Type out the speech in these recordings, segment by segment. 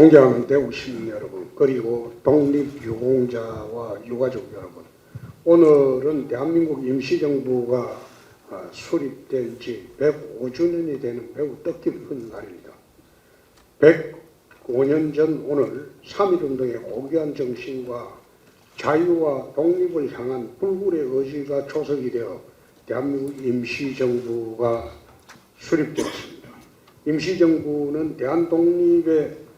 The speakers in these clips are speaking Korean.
존경하는 대구 시민 여러분 그리고 독립유공자와 유가족 여러분 오늘은 대한민국 임시정부가 아, 수립된 지 105주년이 되는 매우 뜻깊은 날입니다. 105년 전 오늘 3.1운동의 고귀한 정신과 자유와 독립을 향한 불굴의 의지가 조성이 되어 대한민국 임시정부가 수립되었습니다. 임시정부는 대한독립의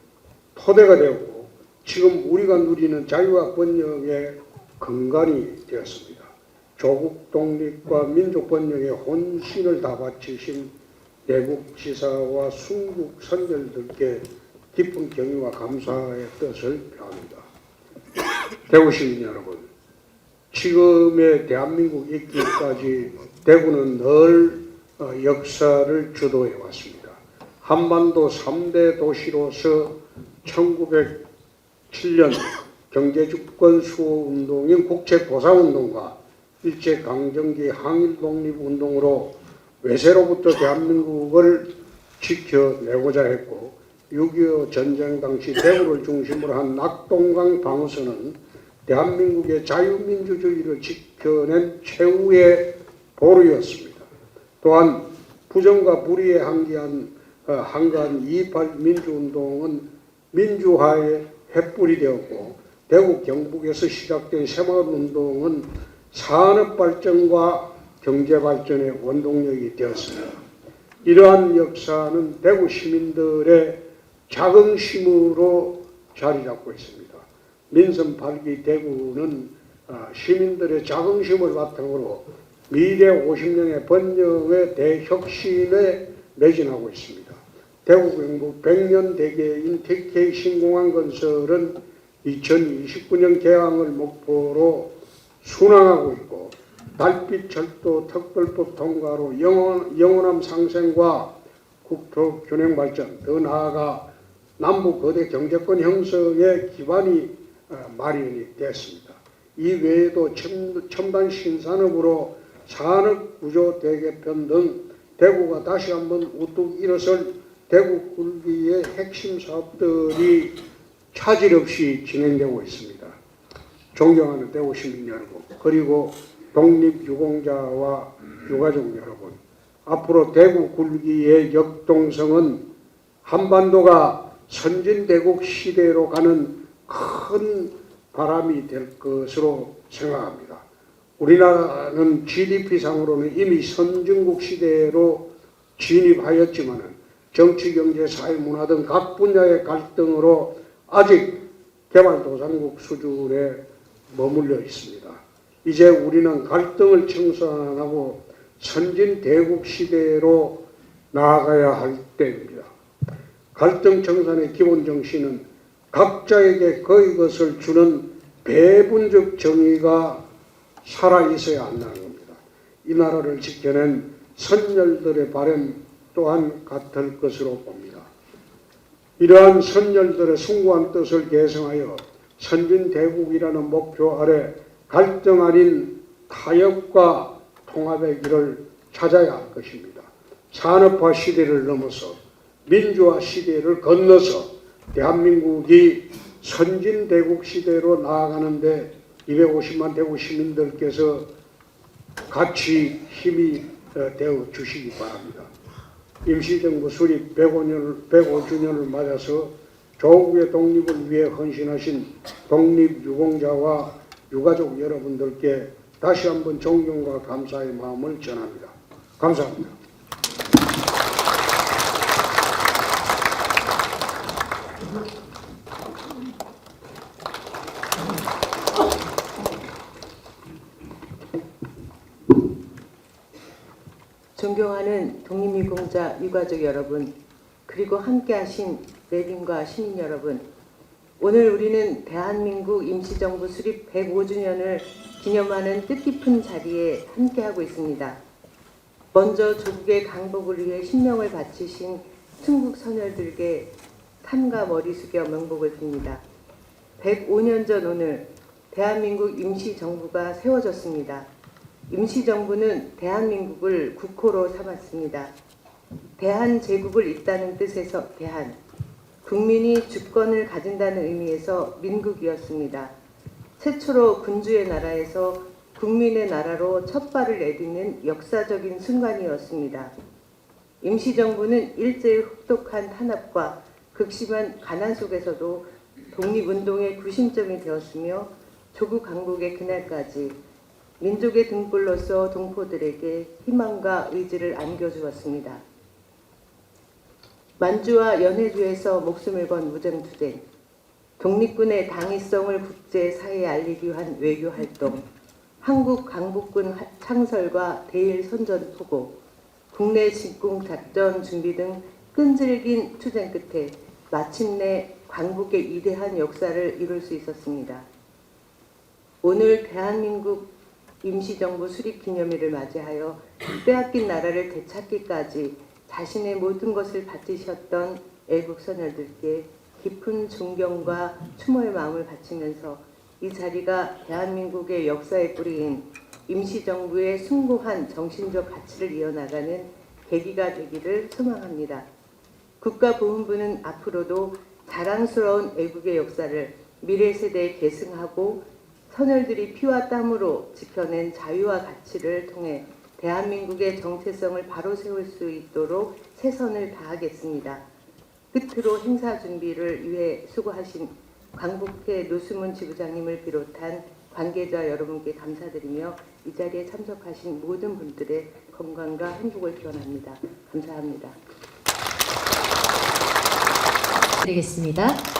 토대가 되었고 지금 우리가 누리는 자유와 번영의 근간이 되었습니다. 조국 독립과 민족 번영의 혼신을 다 바치신 대국 지사와 순국 선열들께 깊은 경의와 감사의 뜻을 표합니다. 대구 시민 여러분, 지금의 대한민국 있기까지 대구는 늘 어, 역사를 주도해 왔습니다. 한반도 3대 도시로서 1907년 경제주권 수호 운동인 국채보상운동과 일제강점기 항일독립운동으로 외세로부터 대한민국을 지켜내고자 했고 6.25 전쟁 당시 대구를 중심으로 한 낙동강 방어선은 대한민국의 자유민주주의를 지켜낸 최후의 보루였습니다. 또한 부정과 불의에 한기한 어, 한가한 2.28 민주운동은 민주화의 횃불이 되었고 대구 경북에서 시작된 새마을운동은 산업 발전과 경제 발전의 원동력이 되었습니다. 이러한 역사는 대구 시민들의 자긍심으로 자리 잡고 있습니다. 민선 8기 대구는 아, 시민들의 자긍심을 바탕으로 미래 50년의 번영의 대혁신에 매진하고 있습니다. 대구 경북 100년 대계인 TK 신공항 건설은 2029년 개항을 목표로 순항하고 있고 달빛 철도 특별법 통과로 영원, 영원함 상생과 국토 균형 발전 더 나아가 남북 거대 경제권 형성의 기반이 어, 마련이 됐습니다. 이 외에도 첨- 첨단 신산업으로 산업 구조 대개편 등 대구가 다시 한번 우뚝 일어설 대구 굴기의 핵심 사업들이 차질 없이 진행되고 있습니다. 존경하는 대구 시민 여러분, 그리고 독립 유공자와 유가족 여러분, 앞으로 대구 굴기의 역동성은 한반도가 선진대국 시대로 가는 큰 바람이 될 것으로 생각합니다. 우리나라는 GDP상으로는 이미 선진국 시대로 진입하였지만 정치, 경제, 사회, 문화 등 각 분야의 갈등으로 아직 개발도상국 수준에 머물러 있습니다. 이제 우리는 갈등을 청산하고 선진 대국 시대로 나아가야 할 때입니다. 갈등 청산의 기본 정신은 각자에게 그의 것을 주는 배분적 정의가 살아 있어야 한다는 겁니다. 이 나라를 지켜낸 선열들의 바램 또한 같을 것으로 봅니다. 이러한 선열들의 숭고한 뜻을 계승하여 선진대국이라는 목표 아래 갈등 아닌 타협과 통합의 길을 찾아야 할 것입니다. 산업화 시대를 넘어서 민주화 시대를 건너서 대한민국이 선진대국 시대로 나아가는데 250만 대구 시민들께서 같이 힘이 어, 되어 주시기 바랍니다. 임시정부 수립 105년을, 105주년을 맞아서 조국의 독립을 위해 헌신하신 독립유공자와 유가족 여러분들께 다시 한번 존경과 감사의 마음을 전합니다. 감사합니다. 존경하는 독립유공자 유가족 여러분, 그리고 함께하신 내빈과 시민 여러분, 오늘 우리는 대한민국 임시정부 수립 105주년을 기념하는 뜻깊은 자리에 함께하고 있습니다. 먼저 조국의 강복을 위해 신명을 바치신 충북 선열들께 탐과 머리 숙여 명복을 빕니다. 105년 전 오늘 대한민국 임시정부가 세워졌습니다. 임시정부는 대한민국을 국호로 삼았습니다. 대한제국을 잇다는 뜻에서 대한, 국민이 주권을 가진다는 의미에서 민국이었습니다. 최초로 군주의 나라에서 국민의 나라로 첫 발을 내딛는 역사적인 순간이었습니다. 임시정부는 일제의 혹독한 탄압과 극심한 가난 속에서도 독립운동의 구심점이 되었으며 조국 강국의 그날까지 민족의 등불로서 동포들에게 희망과 의지를 안겨주었습니다. 만주와 연해주에서 목숨을 건 무장투쟁, 독립군의 당위성을 국제사회에 알리기 위한 외교활동, 한국 강북군 하- 창설과 대일 선전 포고, 국내 직공 작전 준비 등 끈질긴 투쟁 끝에 마침내 광복의 위대한 역사를 이룰 수 있었습니다. 오늘 대한민국 임시정부 수립 기념일을 맞이하여 빼앗긴 나라를 되찾기까지 자신의 모든 것을 바치셨던 애국 선열들께 깊은 존경과 추모의 마음을 바치면서 이 자리가 대한민국의 역사에 뿌리인 임시정부의 숭고한 정신적 가치를 이어나가는 계기가 되기를 소망합니다. 국가보훈부는 앞으로도 자랑스러운 애국의 역사를 미래 세대에 계승하고 선열들이 피와 땀으로 지켜낸 자유와 가치를 통해 대한민국의 정체성을 바로 세울 수 있도록 최선을 다하겠습니다. 끝으로 행사 준비를 위해 수고하신 광복회 노수문 지부장님을 비롯한 관계자 여러분께 감사드리며 이 자리에 참석하신 모든 분들의 건강과 행복을 기원합니다. 감사합니다. 드리겠습니다.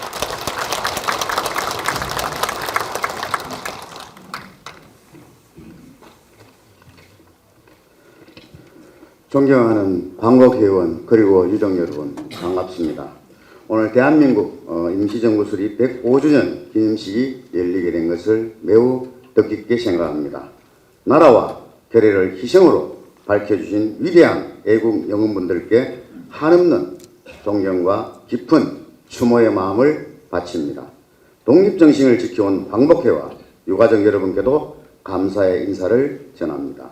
존경하는 광복회원 그리고 유족 여러분 반갑습니다. 오늘 대한민국 어, 임시정부 수립 105주년 기념식이 열리게 된 것을 매우 뜻깊게 생각합니다. 나라와 결의를 희생으로 밝혀주신 위대한 애국 영웅분들께 한없는 존경과 깊은 추모의 마음을 바칩니다. 독립정신을 지켜온 광복회와 유가족 여러분께도 감사의 인사를 전합니다.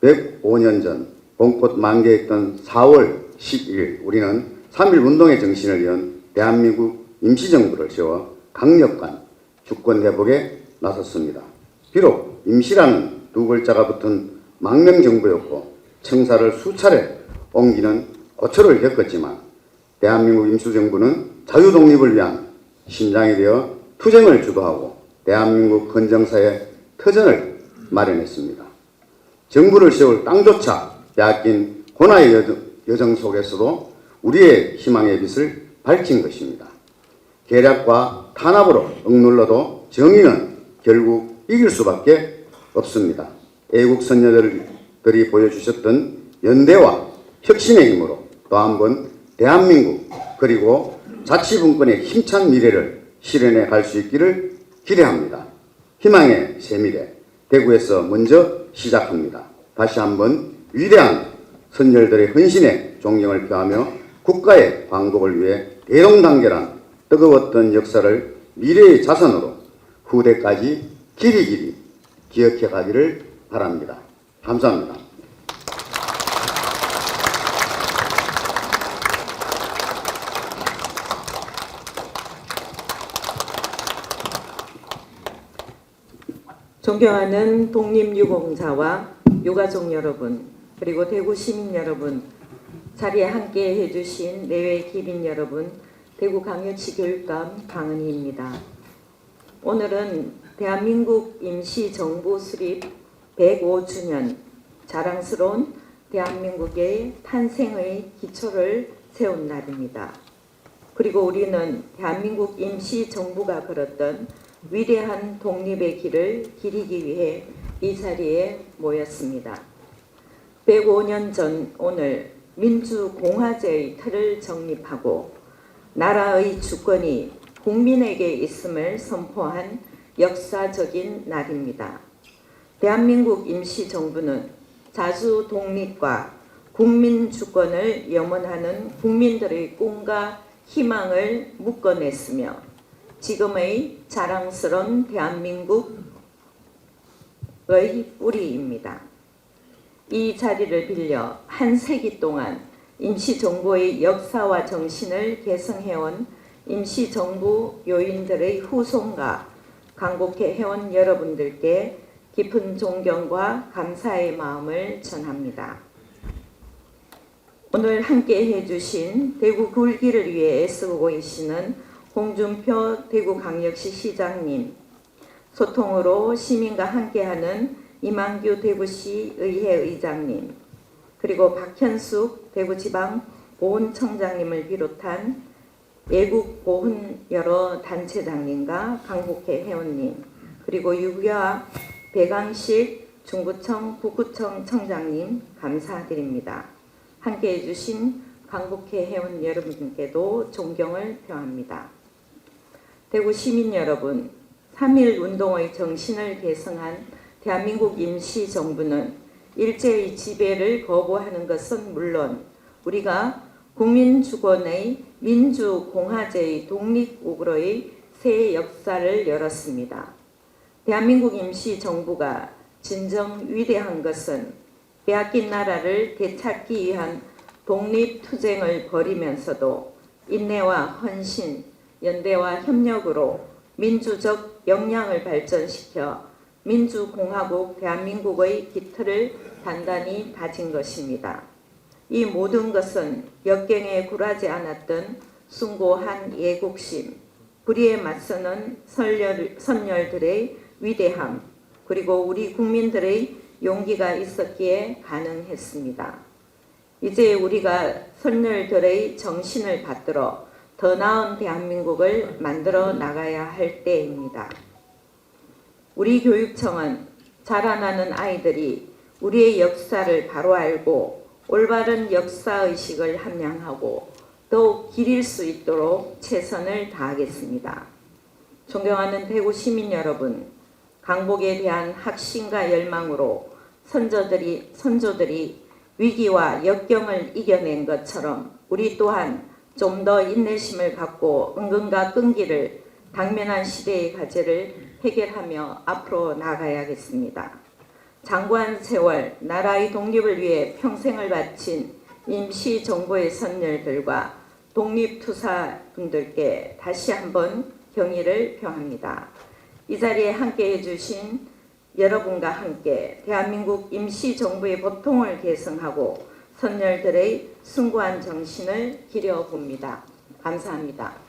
105년 전 봄꽃 만개했던 4월 10일 우리는 3.1 운동의 정신을 이은 대한민국 임시정부를 세워 강력한 주권 회복에 나섰습니다. 비록 임시라는 두 글자가 붙은 망명 정부였고 청사를 수차례 옮기는 고초를 겪었지만 대한민국 임시정부는 자유 독립을 위한 심장이 되어 투쟁을 주도하고 대한민국 헌정사의 터전을 마련했습니다. 정부를 세울 땅조차 빼앗긴 여정, 여정 속에서도 우리의 희망의 빛을 밝힌 것입니다. 계략과 탄압으로 억눌러도 정의는 결국 이길 수밖에 없습니다. 애국 선녀들이 보여주셨던 연대와 혁신의 힘으로 또 한 번 대한민국 그리고 자치분권의 힘찬 미래를 실현해 갈 수 있기를 기대합니다. 희망의 새미래 대구에서 먼저 시작합니다. 다시 한번 위대한 선열들의 헌신에 존경을 표하며 국가의 광복을 위해 대동단결한 뜨거웠던 역사를 미래의 자산으로 후대까지 길이 길이 기억해 가기를 바랍니다. 감사합니다. 존경하는 독립유공자와 유가족 여러분, 그리고 대구 시민 여러분, 자리에 함께 해주신 내외 기빈 여러분, 대구 강요치 교육감 강은희입니다. 오늘은 대한민국 임시정부 수립 105주년 자랑스러운 대한민국의 탄생의 기초를 세운 날입니다. 그리고 우리는 대한민국 임시정부가 걸었던 위대한 독립의 길을 기리기 위해 이 자리에 모였습니다. 105년 전 오늘 민주공화제의 틀을 정립하고 나라의 주권이 국민에게 있음을 선포한 역사적인 날입니다. 대한민국 임시정부는 자주 독립과 국민 주권을 염원하는 국민들의 꿈과 희망을 묶어냈으며 지금의 자랑스러운 대한민국의 뿌리입니다. 이 자리를 빌려 한 세기 동안 임시정부의 역사와 정신을 계승해온 임시정부 요인들의 후손과 강국회 회원 여러분들께 깊은 존경과 감사의 마음을 전합니다. 오늘 함께 해주신 대구 굴기를 위해 애쓰고 계시는 홍준표 대구광역시 시장님, 소통으로 시민과 함께하는 이만규 대구시 의회 의장님, 그리고 박현숙 대구지방 보훈청장님을 비롯한 외국 보훈 여러 단체장님과 강국회 회원님, 그리고 유교와 배강식 중구청 북구청 청장님 감사드립니다. 함께 해 주신 강국회 회원 여러분께도 존경을 표합니다. 대구 시민 여러분, 3.1 운동의 정신을 계승한 대한민국 임시정부는 일제의 지배를 거부하는 것은 물론 우리가 국민주권의 민주공화제의 독립국으로의 새 역사를 열었습니다. 대한민국 임시정부가 진정 위대한 것은 빼앗긴 나라를 되찾기 위한 독립투쟁을 벌이면서도 인내와 헌신, 연대와 협력으로 민주적 역량을 발전시켜 민주공화국 대한민국의 기틀을 단단히 다진 것입니다. 이 모든 것은 역경에 굴하지 않았던 숭고한 예국심, 불의에 맞서는 선열, 선열 들의 위대함, 그리고 우리 국민들의 용기가 있었기에 가능했습니다. 이제 우리가 선열들의 정신을 받들어 더 나은 대한민국을 만들어 나가야 할 때입니다. 우리 교육청은 자라나는 아이들이 우리의 역사를 바로 알고 올바른 역사의식을 함양하고 더욱 기릴 수 있도록 최선을 다하겠습니다. 존경하는 대구 시민 여러분, 강복에 대한 확신과 열망으로 선조들이, 선조들이 위기와 역경을 이겨낸 것처럼 우리 또한 좀 더 인내심을 갖고 은근과 끈기를 당면한 시대의 과제를 해결하며 앞으로 나가야겠습니다. 장관 세월 나라의 독립을 위해 평생을 바친 임시 정부의 선열들과 독립투사 분들께 다시 한번 경의를 표합니다. 이 자리에 함께 해 주신 여러분과 함께 대한민국 임시 정부의 보통을 계승하고 선열들의 숭고한 정신을 기려봅니다. 감사합니다.